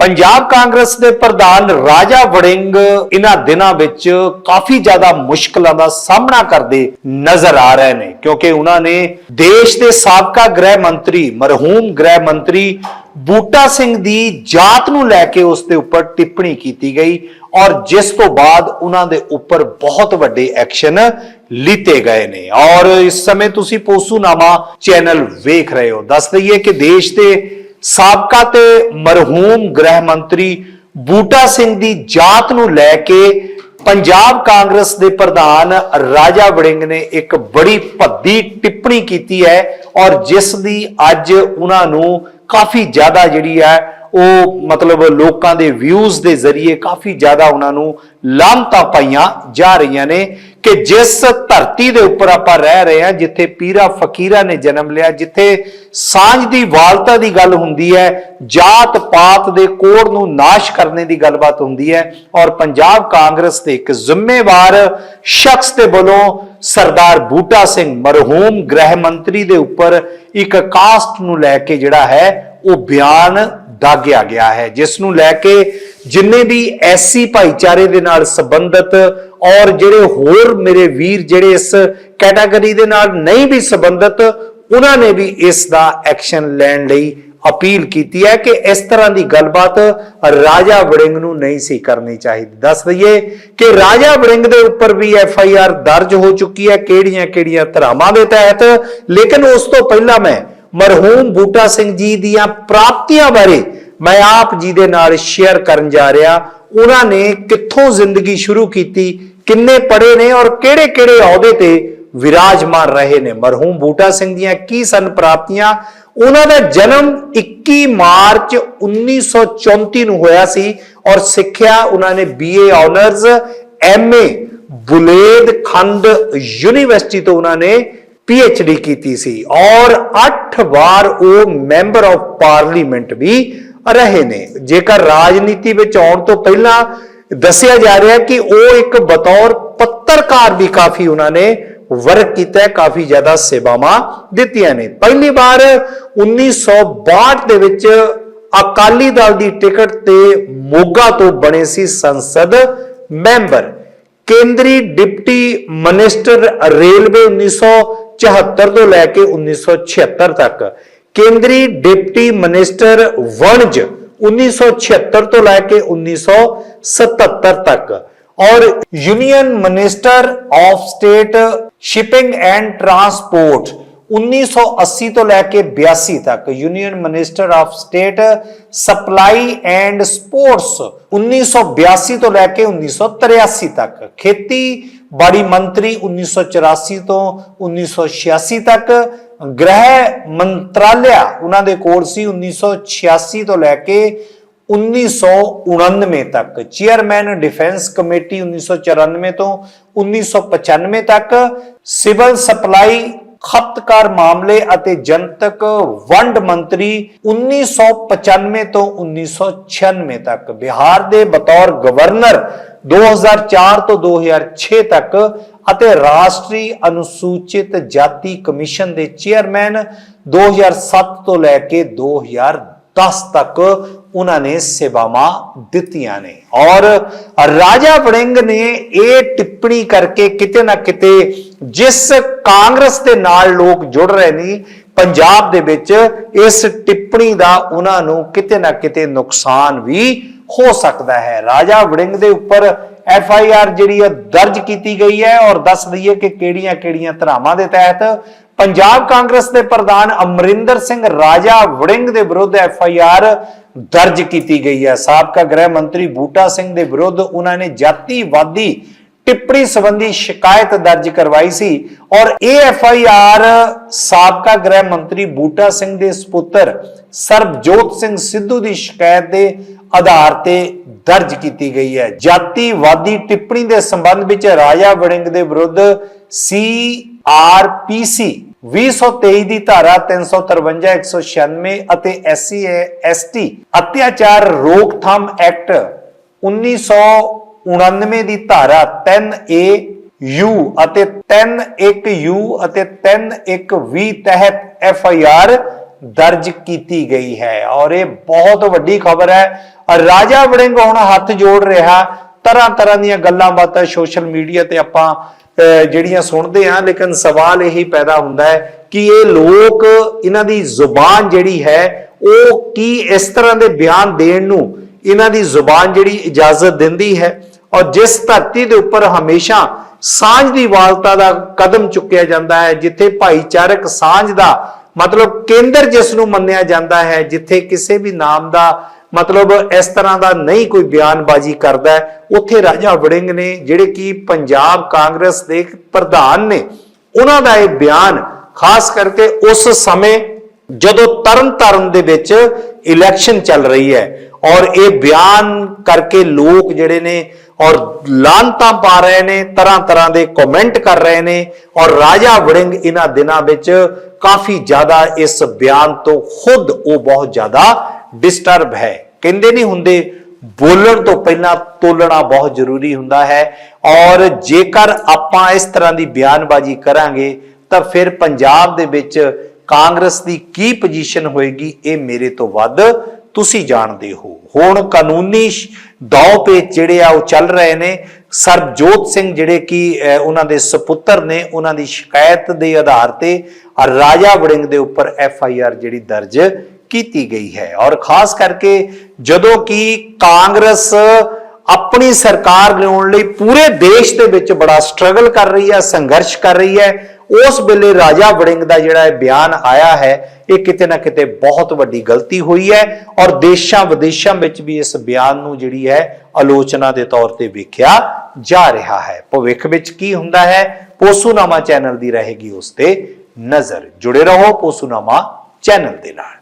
ਪੰਜਾਬ ਕਾਂਗਰਸ ਦੇ ਪ੍ਰਧਾਨ ਰਾਜਾ ਵੜਿੰਗ ਇਹਨਾਂ ਦਿਨਾਂ ਵਿੱਚ ਕਾਫੀ ਜ਼ਿਆਦਾ ਮੁਸ਼ਕਲਾਂ ਦਾ ਸਾਹਮਣਾ ਕਰਦੇ ਨਜ਼ਰ ਆ ਰਹੇ ਨੇ, ਕਿਉਂਕਿ ਉਹਨਾਂ ਨੇ ਦੇਸ਼ ਦੇ ਸਾਬਕਾ ਗ੍ਰਹਿ ਮੰਤਰੀ, ਮਰਹੂਮ ਗ੍ਰਹਿ ਮੰਤਰੀ ਬੂਟਾ ਸਿੰਘ ਦੀ ਜਾਤ ਨੂੰ ਲੈ ਕੇ ਉਸ ਦੇ ਉੱਪਰ ਟਿੱਪਣੀ ਕੀਤੀ ਗਈ ਔਰ ਜਿਸ ਤੋਂ ਬਾਅਦ ਉਹਨਾਂ ਦੇ ਉੱਪਰ ਬਹੁਤ ਵੱਡੇ ਐਕਸ਼ਨ ਲਿੱਤੇ ਗਏ ਨੇ। ਔਰ ਇਸ ਸਮੇਂ ਤੁਸੀਂ ਪੋਸੂਨਾਮਾ ਚੈਨਲ ਵੇਖ ਰਹੇ ਹੋ। ਦੱਸ ਦਈਏ ਕਿ ਦੇਸ਼ ਦੇ ਸਾਬਕਾ ਤੇ ਮਰਹੂਮ ਗ੍ਰਹਿ ਮੰਤਰੀ ਬੂਟਾ ਸਿੰਘ ਦੀ ਜਾਤ ਨੂੰ ਲੈ ਕੇ ਪੰਜਾਬ ਕਾਂਗਰਸ ਦੇ ਪ੍ਰਧਾਨ ਰਾਜਾ ਵੜਿੰਗ ਨੇ ਇੱਕ ਬੜੀ ਭੱਦੀ ਟਿੱਪਣੀ ਕੀਤੀ ਹੈ ਔਰ ਜਿਸ ਦੀ ਅੱਜ ਉਹਨਾਂ ਨੂੰ ਕਾਫੀ ਜ਼ਿਆਦਾ ਜਿਹੜੀ ਹੈ ਉਹ ਮਤਲਬ ਲੋਕਾਂ ਦੇ ਵਿਊਜ਼ ਦੇ ਜ਼ਰੀਏ ਕਾਫੀ ਜ਼ਿਆਦਾ ਉਹਨਾਂ ਨੂੰ ਲਾਮਤਾਂ ਪਾਈਆਂ ਜਾ ਰਹੀਆਂ ਨੇ ਕਿ ਜਿਸ ਧਰਤੀ ਦੇ ਉੱਪਰ ਆਪਾਂ ਰਹਿ ਰਹੇ ਹਾਂ, ਜਿੱਥੇ ਪੀਰਾ ਫਕੀਰਾ ਨੇ ਜਨਮ ਲਿਆ, ਜਿੱਥੇ ਸਾਂਝ ਦੀ ਵਾਲਤਾ ਦੀ ਗੱਲ ਹੁੰਦੀ ਹੈ, ਜਾਤ ਪਾਤ ਦੇ ਕੋੜ ਨੂੰ ਨਾਸ਼ ਕਰਨੇ ਦੀ ਗੱਲਬਾਤ ਹੁੰਦੀ ਹੈ ਔਰ ਪੰਜਾਬ ਕਾਂਗਰਸ ਦੇ ਇੱਕ ਜ਼ਿੰਮੇਵਾਰ ਸ਼ਖਸ ਦੇ ਵੱਲੋਂ ਸਰਦਾਰ ਬੂਟਾ ਸਿੰਘ ਮਰਹੂਮ ਗ੍ਰਹਿ ਮੰਤਰੀ ਦੇ ਉੱਪਰ ਇੱਕ ਕਾਸਟ ਨੂੰ ਲੈ ਕੇ ਜਿਹੜਾ ਹੈ, ਉਹ ਬਿਆਨ ਦਾਗਿਆ ਗਿਆ ਹੈ ਜਿਸ ਨੂੰ ਲੈ ਕੇ ਜਿੰਨੇ ਵੀ ਐਸੀ ਭਾਈਚਾਰੇ ਦੇ ਨਾਲ ਸੰਬੰਧਿਤ ਔਰ ਜਿਹੜੇ ਹੋਰ ਮੇਰੇ ਵੀਰ ਜਿਹੜੇ ਇਸ ਕੈਟਾਗਰੀ ਦੇ ਨਾਲ ਨਹੀਂ ਵੀ ਸੰਬੰਧਿਤ, ਉਹਨਾਂ ਨੇ ਵੀ ਇਸ ਦਾ ਐਕਸ਼ਨ ਲੈਣ ਲਈ ਅਪੀਲ ਕੀਤੀ ਹੈ ਕਿ ਇਸ ਤਰ੍ਹਾਂ ਦੀ ਗੱਲਬਾਤ ਰਾਜਾ ਵੜਿੰਗ ਨੂੰ ਨਹੀਂ ਸੀ ਕਰਨੀ ਚਾਹੀਦੀ। ਦੱਸ ਦਈਏ ਕਿ ਰਾਜਾ ਵੜਿੰਗ ਦੇ ਉੱਪਰ ਵੀ ਐਫ ਆਈ ਆਰ ਦਰਜ ਹੋ ਚੁੱਕੀ ਹੈ ਕਿਹੜੀਆਂ ਕਿਹੜੀਆਂ ਧਰਾਵਾਂ ਦੇ ਤਹਿਤ, ਲੇਕਿਨ ਉਸ ਤੋਂ ਪਹਿਲਾਂ ਮੈਂ ਮਰਹੂਮ ਬੂਟਾ ਸਿੰਘ ਜੀ ਦੀਆਂ ਪ੍ਰਾਪਤੀਆਂ ਬਾਰੇ ਮੈਂ ਆਪ ਜੀ ਦੇ ਨਾਲ ਸ਼ੇਅਰ ਕਰਨ ਜਾ ਰਿਹਾ। ਉਹਨਾਂ ਨੇ ਕਿੱਥੋਂ ਜ਼ਿੰਦਗੀ ਸ਼ੁਰੂ ਕੀਤੀ, ਕਿੰਨੇ ਪੜ੍ਹੇ ਨੇ ਔਰ ਕਿਹੜੇ-ਕਿਹੜੇ ਅਹੁਦੇ ਤੇ ਵਿਰਾਜਮਾਨ ਰਹੇ ਨੇ। ਮਰਹੂਮ ਬੂਟਾ ਸਿੰਘ ਦੀਆਂ ਕੀ ਸਨ ਪ੍ਰਾਪਤੀਆਂ? ਉਹਨਾਂ ਦਾ ਜਨਮ 21 ਮਾਰਚ 1934 ਨੂੰ ਹੋਇਆ ਸੀ ਔਰ ਸਿੱਖਿਆ ਉਹਨਾਂ ਨੇ ਬੀਏ ਆਨਰਸ ਐਮਏ ਬੁਲੇਦ ਖੰਡ ਯੂਨੀਵਰਸਿਟੀ ਤੋਂ ਉਹਨਾਂ ਨੇ ਪੀਐਚਡੀ ਕੀਤੀ ਸੀ ਔਰ 8 ਵਾਰ ਉਹ ਮੈਂਬਰ ਆਫ ਪਾਰਲੀਮੈਂਟ ਵੀ ਰਹੇ ਨੇ। ਜੇਕਰ ਰਾਜਨੀਤੀ ਵਿੱਚ ਆਉਣ ਤੋਂ ਪਹਿਲਾਂ ਦੱਸਿਆ ਜਾ ਰਿਹਾ ਕਿ ਉਹ ਇੱਕ ਬਤੌਰ ਪੱਤਰਕਾਰ ਵੀ ਕਾਫੀ ਉਹਨਾਂ ਨੇ ਵਰਕ ਕੀਤਾ ਹੈ, ਕਾਫੀ ਜ਼ਿਆਦਾ ਸੇਵਾਵਾਂ ਦਿੱਤੀਆਂ ਨੇ। ਪਹਿਲੀ ਵਾਰ 1962 ਦੇ ਵਿੱਚ ਅਕਾਲੀ ਦਲ ਦੀ ਟਿਕਟ ਤੇ ਮੋਗਾ ਤੋਂ ਬਣੇ ਸੀ ਸੰਸਦ ਮੈਂਬਰ। ਕੇਂਦਰੀ ਡਿਪਟੀ ਮਿਨਿਸਟਰ ਰੇਲਵੇ 1974 ਤੋਂ ਲੈ ਕੇ 1976 ਤੱਕ ਕੇਂਦਰੀ ਡਿਪਟੀ ਮਿਨਿਸਟਰ ਵਣਜ 1976 ਤੋਂ ਲੈ ਕੇ 1977 ਤੱਕ ਔਰ union minister of state shipping and transport 1980 ਤੋਂ ਲੈ ਕੇ 82 ਤੱਕ union minister of state supply and sports 1982 ਤੋਂ ਲੈ ਕੇ 1983 ਤੱਕ ਖੇਤੀਬਾੜੀ ਮੰਤਰੀ 1984 ਤੋਂ 1986 ਤੱਕ ਗ੍ਰਹਿ ਮੰਤਰਾਲਿਆ ਉਹਨਾਂ ਦੇ ਕੋਲ ਸੀ 1986 ਤੋਂ ਲੈ ਕੇ 1999 ਤੱਕ। ਚੇਅਰਮੈਨ ਡਿਫੈਂਸ ਕਮੇਟੀ 1994 ਤੋਂ 1995 ਤੱਕ। ਸਿਵਲ ਸਪਲਾਈ ਖਪਤਕਾਰ ਮਾਮਲੇ ਅਤੇ ਜਨਤਕ ਵੰਡ ਮੰਤਰੀ 1995 ਤੋਂ 1996 ਤੱਕ। ਬਿਹਾਰ ਦੇ ਬਤੌਰ ਗਵਰਨਰ 2004 ਤੋਂ 2006 ਤੱਕ ਅਤੇ ਰਾਸ਼ਟਰੀ ਅਨੁਸੂਚਿਤ ਜਾਤੀ ਕਮਿਸ਼ਨ ਦੇ ਚੇਅਰਮੈਨ 2007 ਤੋਂ ਲੈ ਕੇ 2010 ਤੱਕ ਉਹਨਾਂ ਨੇ ਸੇਵਾਵਾਂ ਦਿੱਤੀਆਂ ਨੇ ਔਰ ਰਾਜਾ ਵੜਿੰਗ ਨੇ ਇਹ ਟਿੱਪਣੀ ਕਰਕੇ ਕਿਤੇ ਨਾ ਕਿਤੇ ਜਿਸ ਕਾਂਗਰਸ ਦੇ ਨਾਲ ਲੋਕ ਜੁੜ ਰਹੇ ਨੇ ਪੰਜਾਬ ਦੇ ਵਿੱਚ ਇਸ ਟਿੱਪਣੀ ਦਾ ਉਹਨਾਂ ਨੂੰ ਕਿਤੇ ਨਾ ਕਿਤੇ ਨੁਕਸਾਨ ਵੀ ਹੋ ਸਕਦਾ ਹੈ ਰਾਜਾ ਵੜਿੰਗ ਦੇ ਉੱਪਰ ਐਫ ਆਈ ਆਰ ਜਿਹੜੀ ਹੈ ਦਰਜ ਕੀਤੀ ਗਈ ਹੈ ਔਰ ਦੱਸ ਦਈਏ ਕਿ ਕਿਹੜੀਆਂ-ਕਿਹੜੀਆਂ ਧਰਾਵਾਂ ਦੇ ਤਹਿਤ ਪੰਜਾਬ ਕਾਂਗਰਸ ਦੇ ਪ੍ਰਧਾਨ ਅਮਰਿੰਦਰ ਸਿੰਘ ਰਾਜਾ ਵੜਿੰਗ ਦੇ ਵਿਰੁੱਧ ਐਫ ਆਈ ਆਰ ਦਰਜ ਕੀਤੀ ਗਈ ਹੈ। ਸਾਬਕਾ ਗ੍ਰਹਿ ਮੰਤਰੀ ਬੂਟਾ ਸਿੰਘ ਦੇ ਵਿਰੁੱਧ ਉਹਨਾਂ ਨੇ ਜਾਤੀਵਾਦੀ ਟਿੱਪਣੀ ਸੰਬੰਧੀ ਸ਼ਿਕਾਇਤ ਦਰਜ ਕਰਵਾਈ ਸੀ ਔਰ ਇਹ ਐਫ ਆਈ ਆਰ ਸਾਬਕਾ ਗ੍ਰਹਿ ਮੰਤਰੀ ਬੂਟਾ ਸਿੰਘ ਦੇ ਸੁਪੁੱਤਰ ਸਰਬਜੋਤ ਸਿੰਘ ਸਿੱਧੂ ਦੀ ਸ਼ਿਕਾਇਤ ਦੇ ਆਧਾਰ ਤੇ ਦਰਜ ਕੀਤੀ ਗਈ ਹੈ। ਜਾਤੀਵਾਦੀ ਟਿੱਪਣੀ ਦੇ ਸੰਬੰਧ ਵਿੱਚ ਰਾਜਾ ਵੜਿੰਗ ਦੇ ਵਿਰੁੱਧ ਸੀ ਆਰ ਪੀ ਸੀ 223 ਦੀ ਧਾਰਾ 353 196 ਅਤੇ ਐਸਸੀ ਐਸਟੀ ਅਤਿਆਚਾਰ ਰੋਕਥਾਮ ਐਕਟ 1999 ਦੀ ਧਾਰਾ 3A ਯੂ ਅਤੇ 31 ਯੂ ਅਤੇ 31 ਵੀ ਤਹਿਤ ਐਫ ਆਈ ਆਰ ਦਰਜ ਕੀਤੀ ਗਈ ਹੈ। ਔਰ ਇਹ ਬਹੁਤ ਵੱਡੀ ਖਬਰ ਹੈ। ਰਾਜਾ ਵੜਿੰਗ ਹੁਣ ਹੱਥ ਜੋੜ ਰਿਹਾ। ਤਰ੍ਹਾਂ ਤਰ੍ਹਾਂ ਦੀਆਂ ਗੱਲਾਂ ਬਾਤਾਂ ਸੋਸ਼ਲ ਮੀਡੀਆ ਤੇ ਆਪਾਂ ਜਿਹੜੀਆਂ ਸੁਣਦੇ ਹਾਂ, ਲੇਕਿਨ ਸਵਾਲ ਇਹੀ ਪੈਦਾ ਹੁੰਦਾ ਹੈ ਕਿ ਇਹ ਲੋਕ, ਇਹਨਾਂ ਦੀ ਜ਼ੁਬਾਨ ਜਿਹੜੀ ਹੈ, ਉਹ ਕੀ ਇਸ ਤਰ੍ਹਾਂ ਦੇ ਬਿਆਨ ਦੇਣ ਨੂੰ ਇਹਨਾਂ ਦੀ ਜ਼ੁਬਾਨ ਜਿਹੜੀ ਇਜਾਜ਼ਤ ਦਿੰਦੀ ਹੈ? ਔਰ ਜਿਸ ਧਰਤੀ ਦੇ ਉੱਪਰ ਹਮੇਸ਼ਾ ਸਾਂਝ ਦੀ ਵਾਲਤਾ ਦਾ ਕਦਮ ਚੁੱਕਿਆ ਜਾਂਦਾ ਹੈ, ਜਿੱਥੇ ਭਾਈਚਾਰਕ ਸਾਂਝ ਦਾ ਮਤਲਬ ਕੇਂਦਰ ਜਿਸ ਨੂੰ ਮੰਨਿਆ ਜਾਂਦਾ ਹੈ, ਜਿੱਥੇ ਕਿਸੇ ਵੀ ਨਾਮ ਦਾ ਮਤਲਬ ਇਸ ਤਰ੍ਹਾਂ ਦਾ ਨਹੀਂ ਕੋਈ ਬਿਆਨਬਾਜ਼ੀ ਕਰਦਾ ਉੱਥੇ ਰਾਜਾ ਵੜਿੰਗ ਨੇ ਜਿਹੜੇ ਕਿ ਪੰਜਾਬ ਕਾਂਗਰਸ ਦੇ ਪ੍ਰਧਾਨ ਨੇ, ਉਹਨਾਂ ਦਾ ਇਹ ਬਿਆਨ ਖਾਸ ਕਰਕੇ ਉਸ ਸਮੇਂ ਜਦੋਂ ਤਰਨ ਤਾਰਨ ਦੇ ਵਿੱਚ ਇਲੈਕਸ਼ਨ ਚੱਲ ਰਹੀ ਹੈ ਔਰ ਇਹ ਬਿਆਨ ਕਰਕੇ ਲੋਕ ਜਿਹੜੇ ਨੇ ਔਰ ਲਾਂਤਾਂ ਪਾ ਰਹੇ ਨੇ ਤਰ੍ਹਾਂ ਤਰ੍ਹਾਂ ਦੇ ਕਮੈਂਟ ਕਰ ਰਹੇ ਨੇ ਔਰ ਰਾਜਾ ਵੜਿੰਗ ਇਹਨਾਂ ਦਿਨਾਂ ਵਿੱਚ ਕਾਫੀ ਜ਼ਿਆਦਾ ਇਸ ਬਿਆਨ ਤੋਂ ਖੁਦ ਉਹ ਬਹੁਤ ਜ਼ਿਆਦਾ ਡਿਸਟਰਬ ਹੈ। ਕਹਿੰਦੇ ਨਹੀਂ ਹੁੰਦੇ, ਬੋਲਣ ਤੋਂ ਪਹਿਲਾਂ ਤੋਲਣਾ ਬਹੁਤ ਜ਼ਰੂਰੀ ਹੁੰਦਾ ਹੈ ਔਰ ਜੇਕਰ ਆਪਾਂ ਇਸ ਤਰ੍ਹਾਂ ਦੀ ਬਿਆਨਬਾਜ਼ੀ ਕਰਾਂਗੇ, ਤਾਂ ਫਿਰ ਪੰਜਾਬ ਦੇ ਵਿੱਚ ਕਾਂਗਰਸ ਦੀ ਕੀ ਪੋਜੀਸ਼ਨ ਹੋਏਗੀ, ਇਹ ਮੇਰੇ ਤੋਂ ਵੱਧ ਤੁਸੀਂ ਜਾਣਦੇ ਹੋ। ਹੁਣ ਕਾਨੂੰਨੀ ਸ਼- ਦੌ ਪੇਚ ਜਿਹੜੇ ਆ ਉਹ ਚੱਲ ਰਹੇ ਨੇ, ਸਰਬਜੋਤ ਸਿੰਘ ਜਿਹੜੇ ਕਿ ਉਹਨਾਂ ਦੇ ਸੁਪੁੱਤਰ ਨੇ, ਉਹਨਾਂ ਦੀ ਸ਼ਿਕਾਇਤ ਦੇ ਆਧਾਰ ਤੇ ਰਾਜਾ ਵੜਿੰਗ ਦੇ ਉੱਪਰ ਐਫ ਆਈ ਆਰ ਜਿਹੜੀ ਦਰਜ ਕੀਤੀ ਗਈ ਹੈ। ਔਰ ਖਾਸ ਕਰਕੇ ਜਦੋਂ ਕਿ ਕਾਂਗਰਸ ਆਪਣੀ ਸਰਕਾਰ ਲਿਆਉਣ ਲਈ ਪੂਰੇ ਦੇਸ਼ ਦੇ ਵਿੱਚ ਬੜਾ ਸਟਰਗਲ ਕਰ ਰਹੀ ਹੈ, ਸੰਘਰਸ਼ ਕਰ ਰਹੀ ਹੈ, ਉਸ ਵੇਲੇ ਰਾਜਾ ਵੜਿੰਗ ਦਾ ਜਿਹੜਾ ਇਹ ਬਿਆਨ ਆਇਆ ਹੈ, ਇਹ ਕਿਤੇ ਨਾ ਕਿਤੇ ਬਹੁਤ ਵੱਡੀ ਗਲਤੀ ਹੋਈ ਹੈ ਔਰ ਦੇਸ਼ਾਂ ਵਿਦੇਸ਼ਾਂ ਵਿੱਚ ਵੀ ਇਸ ਬਿਆਨ ਨੂੰ ਜਿਹੜੀ ਹੈ ਆਲੋਚਨਾ ਦੇ ਤੌਰ ਤੇ ਵੇਖਿਆ ਜਾ ਰਿਹਾ ਹੈ। ਭਵਿੱਖ ਵਿੱਚ ਕੀ ਹੁੰਦਾ ਹੈ, ਪੋਸੂਨਾਮਾ ਚੈਨਲ ਦੀ ਰਹੇਗੀ ਉਸ ਤੇ ਨਜ਼ਰ। ਜੁੜੇ ਰਹੋ ਪੋਸੂਨਾਮਾ ਚੈਨਲ ਦੇ ਨਾਲ।